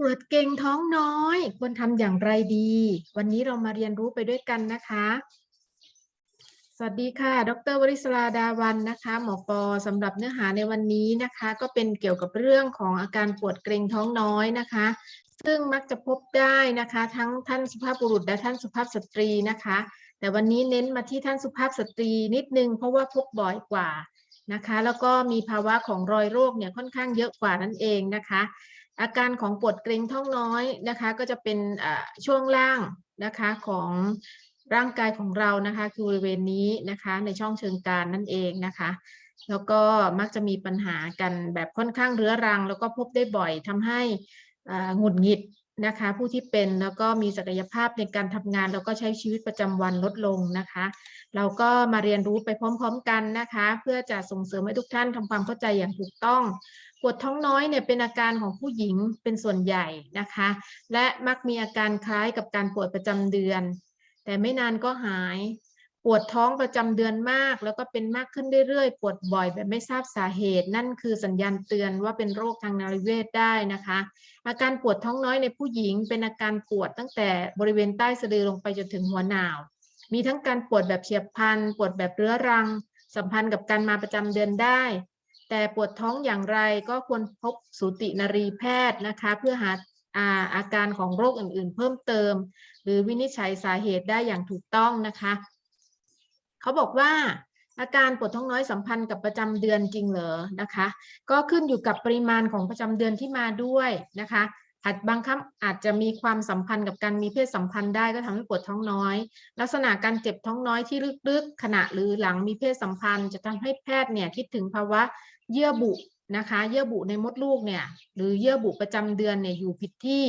ปวดเกรงท้องน้อย ควรทำอย่างไรดี วันนี้เรามาเรียนรู้ไปด้วยกันนะคะ สวัสดีค่ะ ดรวริศราดาวันนะคะ หมอปอสำหรับเนื้อหาในวันนี้นะคะ ก็เป็นเกี่ยวกับเรื่องของอาการปวดเกร็งท้องน้อยนะคะ ซึ่งมักจะพบได้นะคะ ทั้งท่านสุภาพบุรุษและท่านสุภาพสตรีนะคะ แต่วันนี้เน้นมาที่ท่านสุภาพสตรีนิดนึงเพราะว่าพบบ่อยกว่า นะคะ แล้วก็มีภาวะของรอยโรคเนี่ยค่อนข้างเยอะกว่านั่นเองนะคะ อาการของปวดเกร็งท้องน้อยนะคะ ก็จะเป็นช่วงล่างนะคะของร่างกายของเรานะคะ คือบริเวณนี้นะคะในช่องเชิงกรานนั่นเองนะคะ แล้วก็มักจะมีปัญหากันแบบค่อนข้างเรื้อรัง แล้วก็พบได้บ่อยทำให้หงุดหงิด นะคะผู้ที่เป็นแล้วก็มีศักยภาพในการทำงาน แล้วก็ใช้ชีวิตประจำวันลดลงนะคะ เราก็มาเรียนรู้ไปพร้อม ๆ กันนะคะ เพื่อจะส่งเสริมให้ทุกท่านทำความเข้าใจอย่างถูกต้องปวดท้องน้อยเนี่ยเป็นอาการของผู้หญิงเป็นส่วนใหญ่นะคะ และมักมีอาการคล้ายกับการปวดประจำเดือน แต่ไม่นานก็หาย วดท้องประจำเดือนมาก แล้วก็เป็นมากขึ้นเรื่อยๆ ปวดบ่อยแบบไม่ทราบสาเหตุ นั่นคือสัญญาณเตือนว่าเป็นโรคทางนารีเวชได้นะคะ อาการปวดท้องน้อยในผู้หญิง เป็นอาการปวดตั้งแต่บริเวณใต้สะดือลงไปจนถึงหัวหนาว มีทั้งการปวดแบบเฉียบพลันปวดแบบเรื้อรัง สัมพันธ์กับการมาประจำเดือนได้ แต่ปวดท้องอย่างไรก็ควรพบสูตินรีแพทย์นะคะ เพื่อหาอาอาการของโรคอื่นๆ เพิ่มเติม หรือวินิจฉัยสาเหตุได้อย่างถูกต้องนะคะ เขาบอกว่าอาการปวดท้องน้อยสัมพันธ์กับประจำเดือนจริงเหรอนะคะ ก็ขึ้นอยู่กับปริมาณของประจำเดือนที่มาด้วยนะคะอาจบางครั้งอาจจะมีความสัมพันธ์กับการมีเพศสัมพันธ์ได้ก็ทำให้ปวดท้องน้อย ลักษณะการเจ็บท้องน้อยที่ลึกๆ ขณะหรือหลังมีเพศสัมพันธ์ จะทำให้แพทย์เนี่ยคิดถึงภาวะเยื่อบุนะคะ เยื่อบุในมดลูกเนี่ยหรือเยื่อบุประจำเดือนเนี่ยอยู่ผิดที่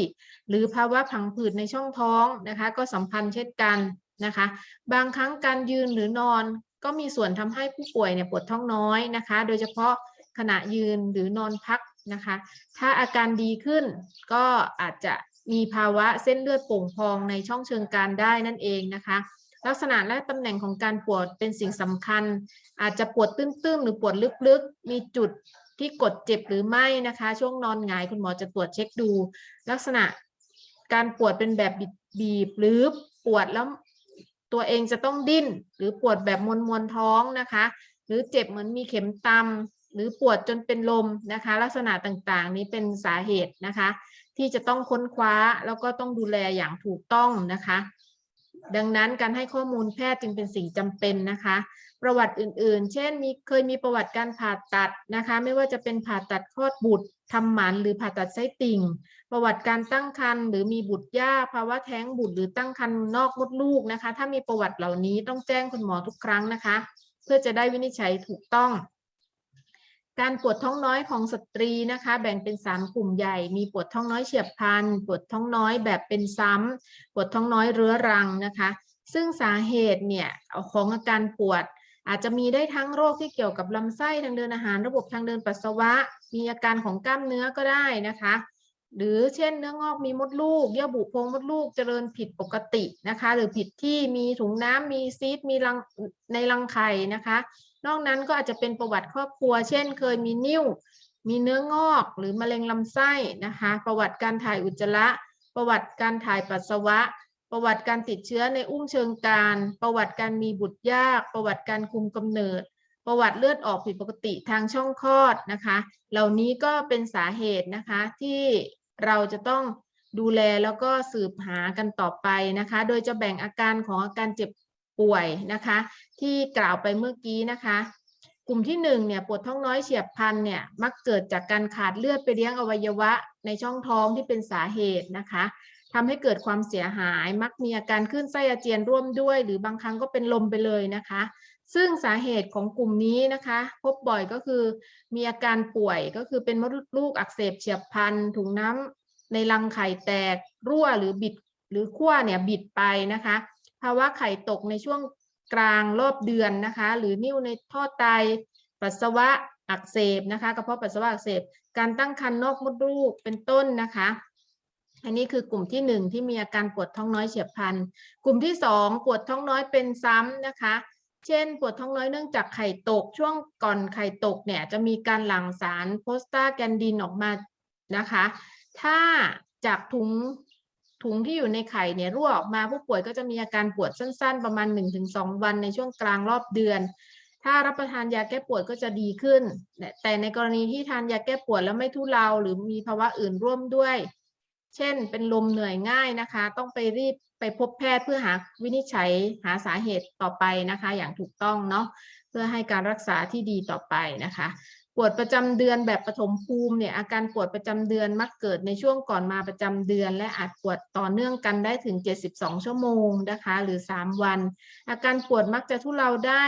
หรือภาวะผังผืดในช่องท้องนะคะ ก็สัมพันธ์เช่นกัน นะคะ บางครั้งการยืนหรือนอนก็มีส่วนทำให้ผู้ป่วยเนี่ยปวดท้องน้อยนะคะ โดยเฉพาะขณะยืนหรือนอนพักนะคะ ถ้าอาการดีขึ้นก็อาจจะมีภาวะเส้นเลือดโป่งพองในช่องเชิงกรานได้นั่นเองนะคะ ลักษณะและตำแหน่งของการปวดเป็นสิ่งสำคัญ อาจจะปวดตื้นๆหรือปวดลึกๆ มีจุดที่กดเจ็บหรือไม่นะคะ ช่วงนอนหงายคุณหมอจะตรวจเช็คดู ลักษณะการปวดเป็นแบบบีบหรือปวดแล้ว ตัวเองจะต้องดิ้น หรือปวดแบบมวนมวนท้องนะคะ หรือเจ็บเหมือนมีเข็มตำหรือปวดจนเป็นลมนะคะ ลักษณะต่างๆ นี้เป็นสาเหตุนะคะ ที่จะต้องค้นคว้าแล้วก็ต้องดูแลอย่างถูกต้องนะคะ ดังนั้นการให้ข้อมูลแพทย์จึงเป็นสิ่งจำเป็นนะคะ ประวัติอื่นๆ เช่น มีเคยมีประวัติการผ่าตัดนะคะ ไม่ว่าจะเป็นผ่าตัดคลอดบุตรทำหมันหรือผ่าตัดไส้ติ่ง ประวัติการตั้งครรภ์หรือมีบุตรยากภาวะแท้งบุตรหรือตั้งครรภ์นอกมดลูกนะคะ ถ้ามีประวัติเหล่านี้ต้องแจ้งคุณหมอทุกครั้งนะคะ เพื่อจะได้วินิจฉัยถูกต้อง การปวดท้องน้อยของสตรีนะคะ แบ่งเป็น 3 กลุ่มใหญ่ มีปวดท้องน้อยเฉียบพลัน ปวดท้องน้อยแบบเป็นซ้ำปวดท้องน้อยเรื้อรังนะคะ ซึ่งสาเหตุเนี่ยของอาการปวดอาจจะมีได้ทั้งโรคที่เกี่ยวกับลำไส้ทางเดินอาหาร ระบบทางเดินปัสสาวะ มีอาการของกล้ามเนื้อก็ได้นะคะ หรือเช่นเนื้องอกมีมดลูก เยื่อบุโพรงมดลูกเจริญผิดปกตินะคะ หรือผิดที่มีถุงน้ำมีซีสต์มีรังในรังไข่นะคะ นอกนั้นก็อาจจะเป็นประวัติครอบครัว เช่น เคยมีนิ่วมีเนื้องอกหรือมะเร็งลำไส้นะคะ ประวัติการถ่ายอุจจาระ ประวัติการถ่ายปัสสาวะ ประวัติการติดเชื้อในอุ้งเชิงกรานประวัติการมีบุตรยาก ประวัติการคุมกำเนิด ประวัติเลือดออกผิดปกติทางช่องคลอดนะคะ เหล่านี้ก็เป็นสาเหตุนะคะที่ เราจะต้องดูแลแล้วก็สืบหากันต่อไปนะคะ โดยจะแบ่งอาการของอาการเจ็บป่วยนะคะ ที่กล่าวไปเมื่อกี้นะคะ กลุ่มที่หนึ่งเนี่ยปวดท้องน้อยเฉียบพลันเนี่ยมักเกิดจากการขาดเลือดไปเลี้ยงอวัยวะในช่องท้องที่เป็นสาเหตุนะคะทำให้เกิดความเสียหาย มักมีอาการขึ้นไส้อาเจียนร่วมด้วย หรือบางครั้งก็เป็นลมไปเลยนะคะ ซึ่งสาเหตุของกลุ่มนี้นะคะ พบบ่อยก็คือมีอาการป่วยก็คือเป็นมดลูกอักเสบเฉียบพลันถุงน้ำในรังไข่แตก รั่วหรือบิดหรือขั้วเนี่ยบิดไปนะคะ ภาวะไข่ตกในช่วงกลางรอบเดือนนะคะ หรือนิ่วในท่อไตปัสสาวะอักเสบนะคะกระเพาะปัสสาวะอักเสบ การตั้งครรภ์นอกมดลูกเป็นต้นนะคะ อันนี้คือกลุ่มที่หนึ่งที่มีอาการปวดท้องน้อยเฉียบพลัน กลุ่มที่สองปวดท้องน้อยเป็นซ้ำนะคะ เช่น ปวดท้องน้อยเนื่องจากไข่ตก ช่วงก่อนไข่ตกเนี่ยจะมีการหลั่งสารโพสตาแกนดินออกมานะคะ ถ้าจากถุงถุงที่อยู่ในไข่เนี่ยรั่วออกมาผู้ป่วยก็จะมีอาการปวดสั้น ๆ ประมาณ 1-2 วันในช่วงกลางรอบเดือน ถ้ารับประทานยาแก้ปวดก็จะดีขึ้น แต่ในกรณีที่ทานยาแก้ปวดแล้วไม่ทุเลาหรือมีภาวะอื่นร่วมด้วย เช่น เป็นลมเหนื่อยง่ายนะคะ ต้องไปรีบไปพบแพทย์เพื่อหาวินิจฉัยหาสาเหตุต่อไปนะคะ อย่างถูกต้องเนาะเพื่อให้การรักษาที่ดีต่อไปนะคะ ปวดประจำเดือนแบบปฐมภูมิเนี่ยอาการปวดประจำเดือนมักเกิดในช่วงก่อนมาประจำเดือน และอาจปวดต่อเนื่องกันได้ถึง 72 ชั่วโมงนะคะ หรือ 3 วัน อาการปวดมักจะทุเลาได้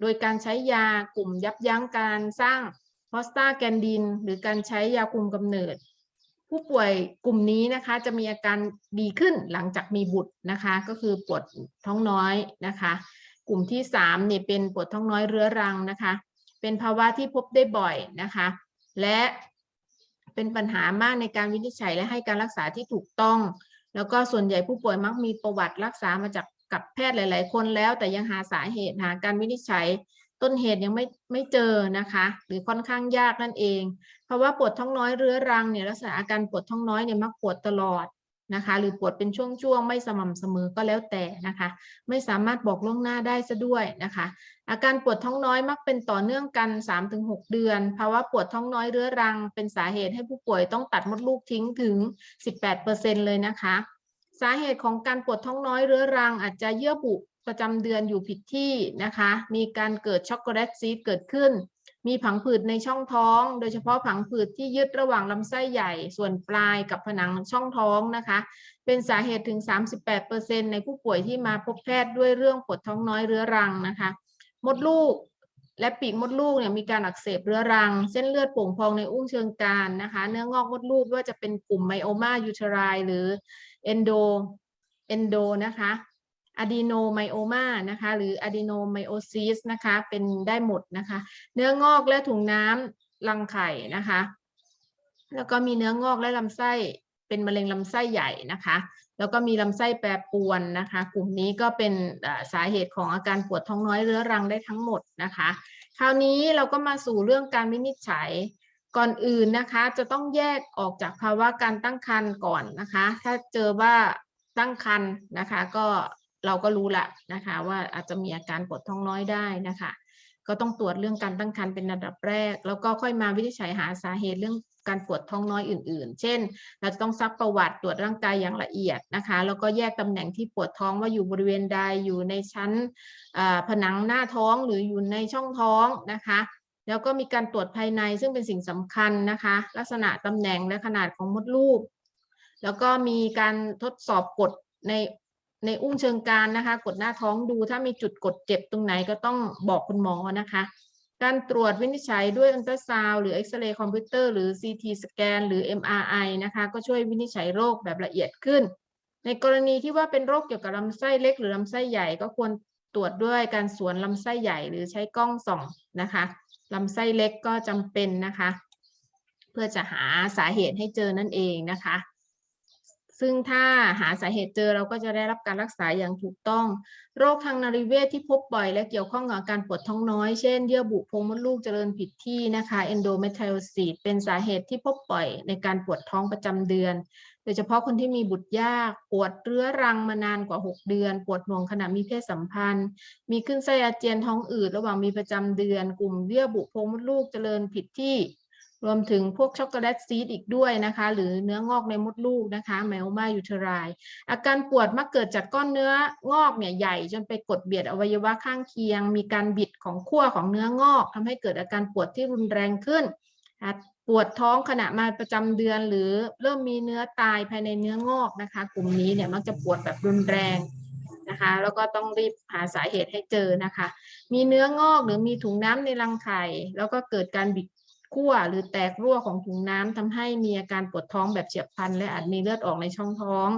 โดยการใช้ยากลุ่มยับยั้งการสร้างพอสตาแกนดิน หรือการใช้ยาคุมกำเนิด ผู้ป่วยกลุ่มนี้นะคะจะมีอาการดีขึ้นหลังจากมีบุตรนะคะ ก็คือปวดท้องน้อยนะคะ กลุ่มที่3เนี่ยเป็นปวดท้องน้อยเรื้อรังนะคะ เป็นภาวะที่พบได้บ่อยนะคะ และเป็นปัญหามากในการวินิจฉัยและให้การรักษาที่ถูกต้อง แล้วก็ส่วนใหญ่ผู้ป่วยมักมีประวัติรักษามาจากกับแพทย์หลาย ๆ คนแล้วแต่ยังหาสาเหตุหาการวินิจฉัย ต้นเหตุยังไม่ไม่เจอนะคะ หรือค่อนข้างยากนั่นเอง เพราะว่าปวดท้องน้อยเรื้อรังเนี่ยลักษณะอาการปวดท้องน้อยเนี่ยมักปวดตลอดนะคะ หรือปวดเป็นช่วงๆไม่สม่ำเสมอก็แล้วแต่นะคะ ไม่สามารถบอกล่วงหน้าได้ซะด้วยนะคะ อาการปวดท้องน้อยมักเป็นต่อเนื่องกัน 3-6 เดือนภาวะปวดท้องน้อยเรื้อรัง เป็นสาเหตุให้ผู้ป่วยต้องตัดมดลูกทิ้งถึง 18%เลยนะคะ สาเหตุของการปวดท้องน้อยเรื้อรัง อาจจะเยื่อบุ ประจำเดือนอยู่ผิดที่นะคะ มีการเกิดช็อกโกแลตซีดเกิดขึ้น มีผังผืดในช่องท้อง โดยเฉพาะผังผืดที่ยึดระหว่างลำไส้ใหญ่ ส่วนปลายกับผนังช่องท้องนะคะ เป็นสาเหตุถึง 38%ในผู้ป่วยที่มาพบแพทย์ด้วยเรื่องปวดท้องน้อยเรื้อรังนะคะ มดลูกและปีกมดลูกเนี่ยมีการอักเสบเรื้อรัง เส้นเลือดโป่งพองในอุ้งเชิงกรานนะคะ เนื้องอกมดลูกว่าจะเป็นกลุ่มไมโอมายูเทรายหรือเอนโดเอนโดนะคะ อะดีโนไมโอมานะคะ หรืออะดีโนไมโอซิสนะคะ เป็นได้หมดนะคะ เนื้องอกและถุงน้ำรังไข่นะคะ แล้วก็มีเนื้องอกและลำไส้เป็นมะเร็งลำไส้ใหญ่นะคะ แล้วก็มีลำไส้แปรปวนนะคะ กลุ่มนี้ก็เป็นสาเหตุของอาการปวดท้องน้อยเรื้อรังได้ทั้งหมดนะคะ คราวนี้เราก็มาสู่เรื่องการวินิจฉัยก่อนอื่นนะคะจะต้องแยกออกจากภาวะการตั้งครรภ์ก่อนนะคะ ถ้าเจอว่าตั้งครรภ์นะคะ ก็ เราก็รู้ละนะคะว่าอาจจะมีอาการปวดท้องน้อยได้นะคะ ก็ต้องตรวจเรื่องการตั้งครรภ์เป็นระดับแรก แล้วก็ค่อยมาวินิจฉัยหาสาเหตุเรื่องการปวดท้องน้อยอื่น ๆ เช่น เราจะต้องซักประวัติตรวจร่างกายอย่างละเอียดนะคะ แล้วก็แยกตำแหน่งที่ปวดท้องว่าอยู่บริเวณใด อยู่ในชั้นผนังหน้าท้องหรืออยู่ในช่องท้องนะคะ แล้วก็มีการตรวจภายในซึ่งเป็นสิ่งสำคัญนะคะ ลักษณะตำแหน่งและขนาดของมดลูก แล้วก็มีการทดสอบกดใน ในอุ้งเชิงกรานนะคะ กดหน้าท้องดูถ้ามีจุดกดเจ็บตรงไหนก็ต้องบอกคุณหมอนะคะ การตรวจวินิจฉัยด้วยอัลตราซาวหรือเอ็กซเรย์คอมพิวเตอร์หรือ CT สแกนหรือ MRI นะคะ ก็ช่วยวินิจฉัยโรคแบบละเอียดขึ้น ในกรณีที่ว่าเป็นโรคเกี่ยวกับลำไส้เล็กหรือลำไส้ใหญ่ก็ควรตรวจด้วยการสวนลำไส้ใหญ่หรือใช้กล้องส่องนะคะลำไส้เล็กก็จำเป็นนะคะ เพื่อจะหาสาเหตุให้เจอนั่นเองนะคะ ซึ่งถ้าหาสาเหตุเจอเราก็จะได้รับการรักษาอย่างถูกต้อง โรคทางนารีเวชที่พบบ่อยและเกี่ยวข้องกับการปวดท้องน้อย เช่น เยื่อบุโพรงมดลูกเจริญผิดที่นะคะ endometriosis เป็นสาเหตุที่พบบ่อยในการปวดท้องประจำเดือน โดยเฉพาะคนที่มีบุตรยาก ปวดเรื้อรังมานานกว่า 6 เดือน ปวดหน่วงขณะมีเพศสัมพันธ์ มีขึ้นไส้อาเจียนท้องอืดระหว่างมีประจำเดือน กลุ่มเยื่อบุโพรงมดลูกเจริญผิดที่ รวมถึงพวกช็อกโกแลตซีดอีกด้วยนะคะ หรือเนื้องอกในมดลูกนะคะไมโอมายูเทรายอาการปวดมักเกิดจากก้อนเนื้องอกเนี่ยใหญ่ จนไปกดเบียดอวัยวะข้างเคียง มีการบิดของขั้วของเนื้องอกทำให้เกิดอาการปวดที่รุนแรงขึ้นปวดท้องขณะมาประจำเดือน หรือเริ่มมีเนื้อตายภายในเนื้องอกนะคะ กลุ่มนี้เนี่ยมักจะปวดแบบรุนแรงนะคะ แล้วก็ต้องรีบหาสาเหตุให้เจอนะคะ มีเนื้องอกหรือมีถุงน้ำในรังไข่แล้วก็เกิดการบิด ขั้วหรือแตกรั่วของถุงน้ำทำให้มีอาการปวดท้องแบบเฉียบพลัน และอาจมีเลือดออกในช่องท้อง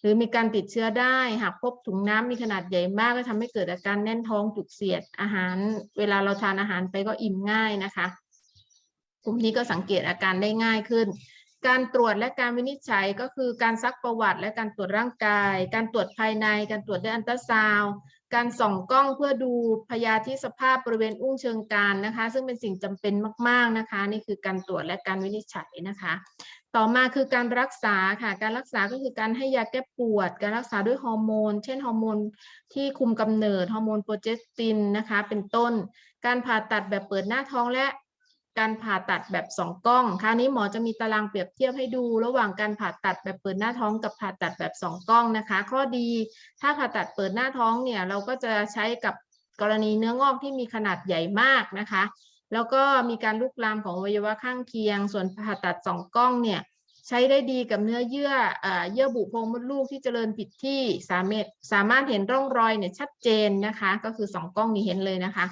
หรือมีการติดเชื้อได้ หากพบถุงน้ำมีขนาดใหญ่มากก็ทำให้เกิดอาการแน่นท้องจุกเสียดอาหาร เวลาเราทานอาหารไปก็อิ่มง่ายนะคะ กลุ่มนี้ก็สังเกตอาการได้ง่ายขึ้นการตรวจและการวินิจฉัยก็คือการซักประวัติและการตรวจร่างกาย การตรวจภายใน การตรวจด้วยอัลตราซาวด์ การส่องกล้องเพื่อดูพยาธิสภาพบริเวณอุ้งเชิงกรานนะคะ ซึ่งเป็นสิ่งจำเป็นมาก ๆนะคะ นี่คือการตรวจและการวินิจฉัยนะคะ ต่อมาคือการรักษาค่ะ การรักษาก็คือการให้ยาแก้ปวด การรักษาด้วยฮอร์โมน เช่นฮอร์โมนที่คุมกำเนิดฮอร์โมนโปรเจสตินนะคะ เป็นต้น การผ่าตัดแบบเปิดหน้าท้องและ การผ่าตัดแบบสองกล้อง คราวนี้หมอจะมีตารางเปรียบเทียบให้ดู ระหว่างการผ่าตัดแบบเปิดหน้าท้องกับผ่าตัดแบบสองกล้องนะคะ ข้อดีถ้าผ่าตัดเปิดหน้าท้องเนี่ยเราก็จะใช้กับกรณีเนื้องอกที่มีขนาดใหญ่มากนะคะ แล้วก็มีการลุกลามของอวัยวะข้างเคียง ส่วนผ่าตัดสองกล้องเนี่ยใช้ได้ดีกับเนื้อเยื่อเยื่อบุโพรงมดลูกที่เจริญผิดที่สามารถสามารถเห็นร่องรอยเนี่ยชัดเจนนะคะ ก็คือสองกล้องนี้เห็นเลยนะคะ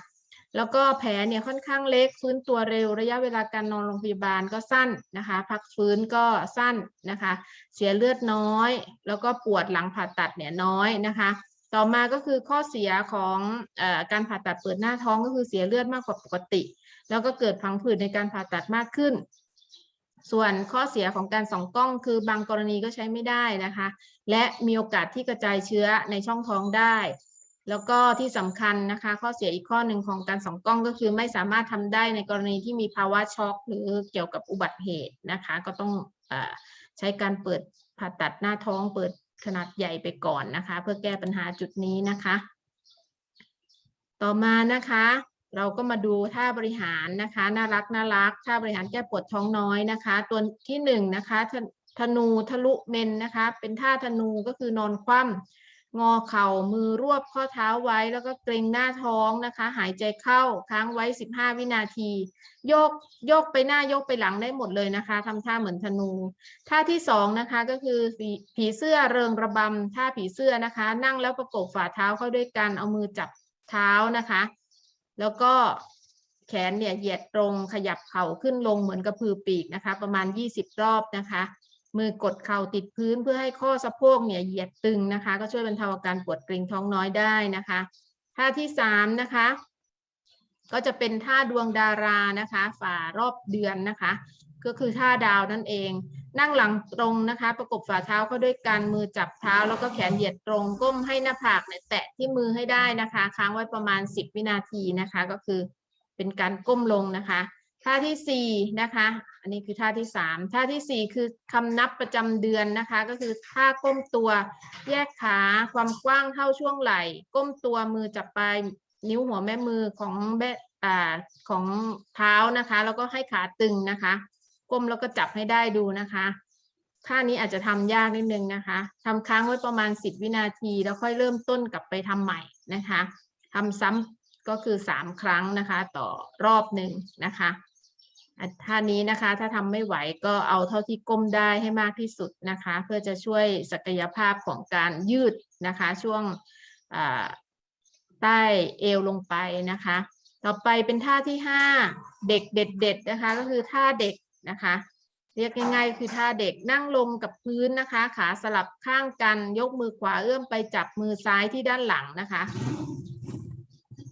แล้วก็แผลเนี่ยค่อนข้างเล็กฟื้นตัวเร็ว ระยะเวลาการนอนโรงพยาบาลก็สั้นนะคะ พักฟื้นก็สั้นนะคะ เสียเลือดน้อย แล้วก็ปวดหลังผ่าตัดเนี่ยน้อยนะคะ ต่อมาก็คือข้อเสียของอการผ่าตัดเปิดหน้าท้องก็คือเสียเลือดมากกว่าปกติ แล้วก็เกิดพังผืดในการผ่าตัดมากขึ้น ส่วนข้อเสียของการส่องกล้องคือบางกรณีก็ใช้ไม่ได้นะคะ และมีโอกาสที่กระจายเชื้อในช่องท้องได้ แล้วก็ที่สำคัญนะคะ ข้อเสียอีกข้อหนึ่งของการส่องกล้องก็คือไม่สามารถทำได้ในกรณีที่มีภาวะช็อกหรือเกี่ยวกับอุบัติเหตุนะคะ ก็ต้องอใช้การเปิดผ่าตัดหน้าท้องเปิดขนาดใหญ่ไปก่อนนะคะ เพื่อแก้ปัญหาจุดนี้นะคะ ต่อมานะคะ เราก็มาดูท่าบริหารนะคะ น่ารักน่ารักท่าบริหารแก้ปวดท้องน้อยนะคะ ตัวที่หนึ่งนะคะธธนูทะลุเมนนะคะ เป็นท่าธนูก็คือนอนคว่ำ งอเข่ามือรวบข้อเท้าไว้แล้วก็เกรงหน้าท้องนะคะ หายใจเข้าค้างไว้ 15 วินาที โยกโยกไปหน้าโยกไปหลังได้หมดเลยนะคะทำท่าเหมือนธนู ท่าที่สองนะคะก็คือผีผีเสื้อเริงระบำท่าผีเสื้อนะคะ นั่งแล้วประกบฝ่าเท้าเข้าด้วยกันเอามือจับเท้านะคะ แล้วก็แขนเนี่ยเหยียดตรงขยับเข่าขึ้นลงเหมือนกระพือปีกนะคะ ประมาณ 20 รอบนะคะ มือกดเข่าติดพื้นเพื่อให้ข้อสะโพกเนี่ยเหยียดตึงนะคะ ก็ช่วยบรรเทาอาการปวดเกร็งท้องน้อยได้นะคะท่าที่สามนะคะ ก็จะเป็นท่าดวงดารานะคะ ฝ่ารอบเดือนนะคะ ก็คือท่าดาวนั่นเอง นั่งหลังตรงนะคะ ประกบฝ่าเท้าเข้าด้วยกันมือจับเท้า แล้วก็แขนเหยียดตรงก้มให้หน้าผากเนี่ยแตะที่มือให้ได้นะคะ ค้างไว้ประมาณ 10 วินาทีนะคะ ก็คือเป็นการก้มลงนะคะ ท่าที่สี่นะคะ อันนี้คือท่าที่สามท่าที่สี่คือคำนับประจำเดือนนะคะ ก็คือท่าก้มตัวแยกขาความกว้างเท่าช่วงไหล่ ก้มตัวมือจับปลายนิ้วหัวแม่มือของแม่อ่าของเท้านะคะ แล้วก็ให้ขาตึงนะคะ ก้มแล้วก็จับให้ได้ดูนะคะท่านี้อาจจะทำยากนิดนึงนะคะทำค้างไว้ประมาณ 10 วินาที แล้วค่อยเริ่มต้นกลับไปทำใหม่นะคะทำซ้ำก็คือ 3 ครั้งนะคะ ต่อรอบหนึ่งนะคะอะ ท่านี้นะคะ ถ้าทำไม่ไหวก็เอาเท่าที่ก้มได้ให้มากที่สุดนะคะ เพื่อจะช่วยศักยภาพของการยืดนะคะ ช่วงใต้เอวลงไปนะคะ ต่อไปเป็นท่าที่ห้าเด็กเด็ดนะคะ ก็คือท่าเด็กนะคะ เรียกง่ายๆคือท่าเด็กนั่งลงกับพื้นนะคะ ขาสลับข้างกันยกมือขวาเอื้อมไปจับมือซ้ายที่ด้านหลังนะคะ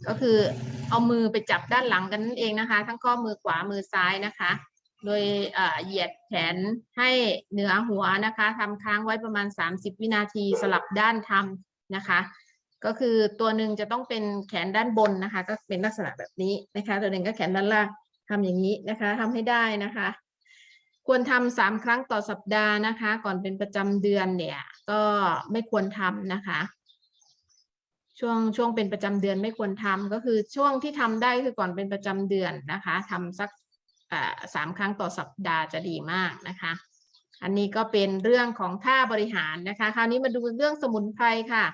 ก็คือเอามือไปจับด้านหลังกันนั่นเองนะคะ ทั้งข้อมือขวามือซ้ายนะคะ โดยเหยียดแขนให้เหนือหัวนะคะทำค้างไว้ประมาณ 30 วินาทีสลับด้านทำนะคะ ก็คือตัวหนึ่งจะต้องเป็นแขนด้านบนนะคะ ก็เป็นลักษณะแบบนี้นะคะ ตัวหนึ่งก็แขนด้านล่างทำอย่างนี้นะคะทำให้ได้นะคะ ควรทำสามครั้งต่อสัปดาห์นะคะ ก่อนเป็นประจำเดือนเนี่ย ก็ไม่ควรทำนะคะ ช่วงช่วงเป็นประจำเดือนไม่ควรทำก็คือช่วงที่ทำได้คือก่อนเป็นประจำเดือนนะคะทำสักสามครั้งต่อสัปดาห์จะดีมากนะคะ อันนี้ก็เป็นเรื่องของท่าบริหารนะคะ คราวนี้มาดูเรื่องสมุนไพรค่ะ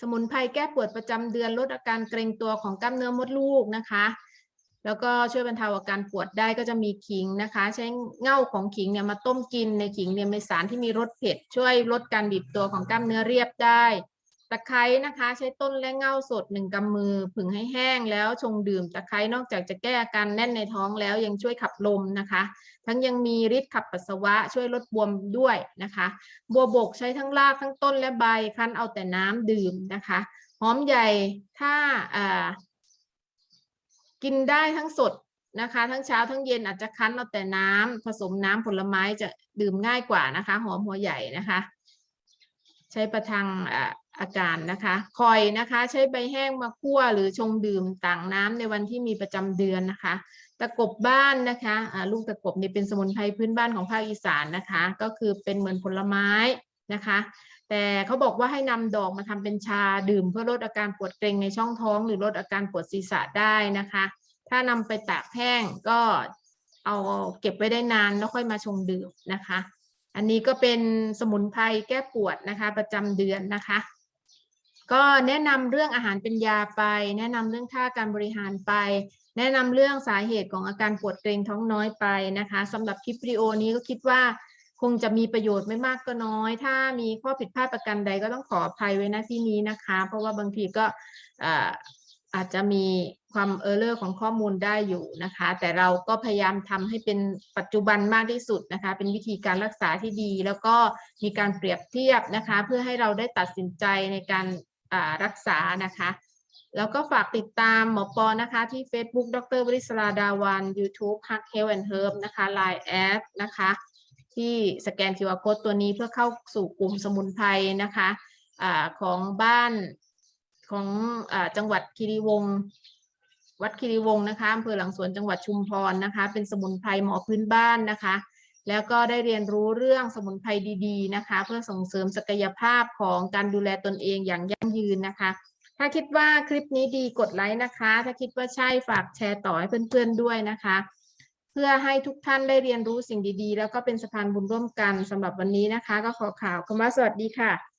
สมุนไพรแก้ปวดประจำเดือนลดอาการเกร็งตัวของกล้ามเนื้อมดลูกนะคะแล้วก็ช่วยบรรเทาอาการปวดได้ก็จะมีขิงนะคะ ใช้เง่าของขิงเนี่ยมาต้มกินในขิงเนี่ยมีสารที่มีรสเผ็ด ช่วยลดการบีบตัวของกล้ามเนื้อเรียบได้ะไคร้นะคะ ใช้ต้นและเง่าสดหนึ่งกำมือผึ่งให้แห้งแล้วชงดื่มตะไคร้นอกจากจะแก้อาการแน่นในท้องแล้วยังช่วยขับลมนะคะ ทั้งยังมีฤทธิ์ขับปัสสาวะช่วยลดบวมด้วยนะคะ บัวบกใช้ทั้งรากทั้งต้นและใบคั้นเอาแต่น้ำดื่มนะคะหอมใหญ่ถ้าอ่ากินได้ทั้งสดนะคะ ทั้งเช้าทั้งเย็นอาจจะคั้นเอาแต่น้ำผสมน้ำผลไม้จะดื่มง่ายกว่านะคะ หอมหัวใหญ่นะคะ ใช้ประทัง อาการนะคะคอยนะคะใช้ใบแห้งมาคั่วหรือชงดื่มต่างน้ำในวันที่มีประจำเดือนนะคะ ตะกบบ้านนะคะอ่าลูกตะกบเนี่ยเป็นสมุนไพรพื้นบ้านของภาคอีสานนะคะ ก็คือเป็นเหมือนผลไม้นะคะ แต่เขาบอกว่าให้นำดอกมาทำเป็นชาดื่มเพื่อลดอาการปวดเกร็งในช่องท้อง หรือลดอาการปวดศีรษะได้นะคะ ถ้านำไปตากแห้งก็เอาเก็บไว้ได้นานแล้วค่อยมาชงดื่มนะคะ อันนี้ก็เป็นสมุนไพรแก้ปวดนะคะ ประจำเดือนนะคะ ก็แนะนำเรื่องอาหารเป็นยาไป แนะนำเรื่องท่าการบริหารไป แนะนำเรื่องสาเหตุของอาการปวดเกร็งท้องน้อยไปนะคะสำหรับคลิปวิดีโอนี้ก็คิดว่าคงจะมีประโยชน์ไม่มากก็น้อย ถ้ามีข้อผิดพลาดประการใดก็ต้องขออภัยไว้ณที่นี้นะคะ เพราะว่าบางทีก็อาอาจจะมีความเออร์เลอร์ของข้อมูลได้อยู่นะคะ แต่เราก็พยายามทำให้เป็นปัจจุบันมากที่สุดนะคะ เป็นวิธีการรักษาที่ดี แล้วก็มีการเปรียบเทียบนะคะ เพื่อให้เราได้ตัดสินใจในการ รักษานะคะ แล้วก็ฝากติดตามหมอปอนะคะ ที่ Facebook ดรวริศราดาวัน YouTube Hug Health and Herb นะคะ Line แอดนะคะ ที่สแกน QR Code ตัวนี้เพื่อเข้าสู่กลุ่มสมุนไพรนะคะอาของบ้านของอจังหวัดคีรีวงศ์วัดคีรีวงศ์นะคะอำเภอหลังสวนจังหวัดชุมพรนะคะ เป็นสมุนไพรหมอพื้นบ้านนะคะ แล้วก็ได้เรียนรู้เรื่องสมุนไพรดีๆนะคะ เพื่อส่งเสริมศักยภาพของการดูแลตนเองอย่างยั่งยืนนะคะ ถ้าคิดว่าคลิปนี้ดีกดไลค์นะคะ ถ้าคิดว่าใช่ฝากแชร์ต่อให้เพื่อนๆด้วยนะคะ เพื่อให้ทุกท่านได้เรียนรู้สิ่งดีๆ แล้วก็เป็นสะพานบุญร่วมกันสำหรับวันนี้นะคะ ก็ขอข่าวคำว่าสวัสดีค่ะ